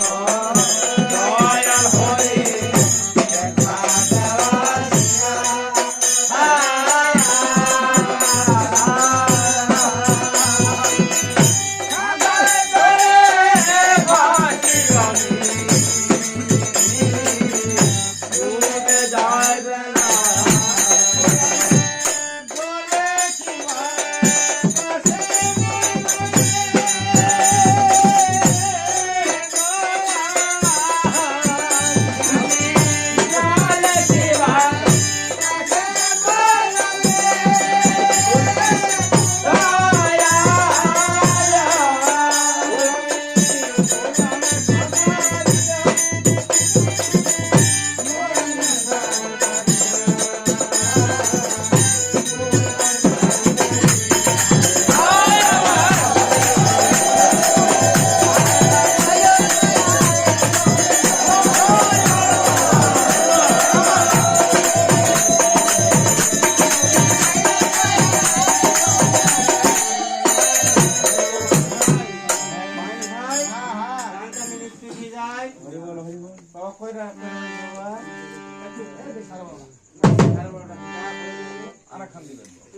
দয়াল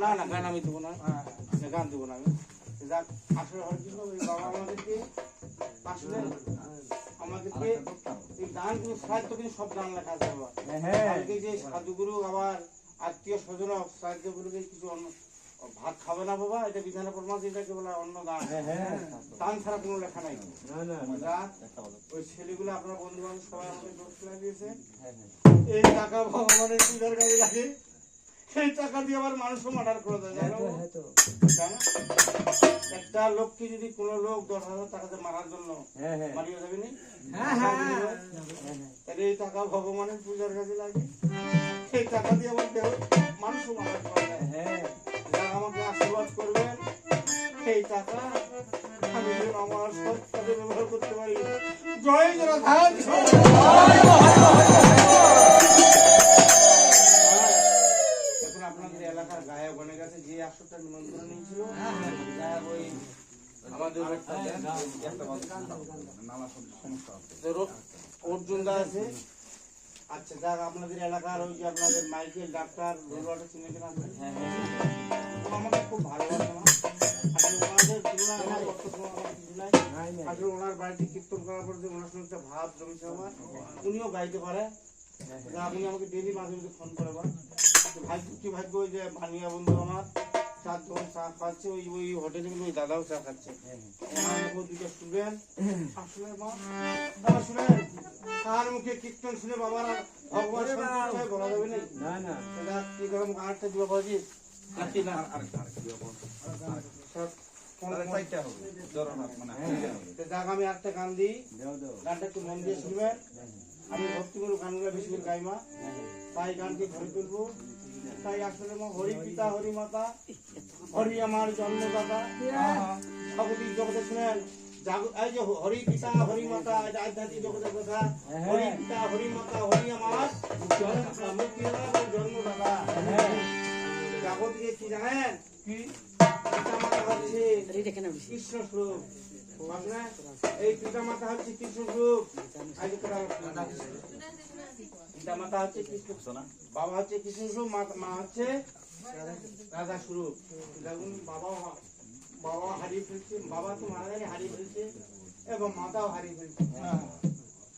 না না গান আমি দেবো না। না, গান দেবো না আমি। যাক আসলে বাবা আমাদেরকে আসলে আমাদেরকে এই গান কিন্তু সাহিত্য কিন্তু সব গান লেখা আছে বাবা যে সাধুগুরু আবার আত্মীয় স্বজন সাহিত্যগুরুকে কিছু অন্য ভাত খাবে না বাবা এটা বিধানে প্রমাণ এটাকে বলা অন্য গান। গান ছাড়া কোনো লেখা নাই। ওই ছেলেগুলো আপনার বন্ধু বান্ধব সবাই আমাকে দোষ লাগিয়েছে এই টাকা ভগবানের পূজার কাজে লাগে। সেই টাকা দিয়ে আবার মানুষও মার্ডার করে দেয় জানো? একটা লোককে যদি কোনো লোক দশ হাজার টাকাতে মারার জন্য মারিয়ে যাবে নি? তাহলে এই টাকা ভগবানের পূজার কাজে লাগে। সেই টাকা দিয়ে আমার দেহ মার্ডার করে দেয়। সেই আমি আমার সৎ কাজে ব্যবহার করতে পারি। জয় জগন্নাথ এখন আপনাদের এলাকার গায়ক অনেক আছে যে একশোটা নিমন্ত্রণ নিয়েছিল গায়ক ওই আমাদের অর্জুন দা আছে। আচ্ছা যাক আপনাদের এলাকার ওই যে আপনাদের মাইকেল ডাক্তার চিনে কিনা আমাকে খুব ভালোবাসে। বাড়িতে কীর্তন করার পর যে ওনার সঙ্গে একটা ভাব জমেছে আমার উনিও গাইতে পারে আপনি আমাকে ডেলি মাঝে মাঝে ফোন করে ভাগ্য কি ভাগ্য ওই যে ভানিয়া বন্ধু আমার চার দোকান চা খাচ্ছে ওই ওই হোটেলে কিন্তু ওই দাদাও চা খাচ্ছে। দুটো শুনবেন আসলে মা কার মুখে কীর্তন শুনে বাবার আর ভগবান বলা যাবে না? এটা কি করম আরেকটা দিবা বাজি নাকি না সব কোন তো যাক আমি একটা গান দিই। গানটা একটু মন দিয়ে শুনবেন। আমি ভক্তিগুলো গানগুলো বেশি করে গাইমা তাই গানকে ধরে তুলবো। তাই আসলে মা হরি পিতা হরি মাতা হরি আমার জন্মদাতা। স্বাগতিক জগতে শুনেন। জাগ- এই যে হরি পিতা হরি মাতা আধ্যাত্মিক জগতের কথা। হরি পিতা হরি মাতা হরি আমার জন্ম- মুক্তিদাতা ও জন্মদাতা জাগতিকে কি জানেন? কি? পিতা কৃষ্ণ এই পিতা মাতা হচ্ছে কৃষ্ণ বাবা মা- হচ্ছে রাধা স্বরূপ দেখুন বাবা বাবা হারিয়ে ফেলছে বাবা তো মারা হারিয়ে ফেলছে এবং মাতাও হারিয়ে ফেলছে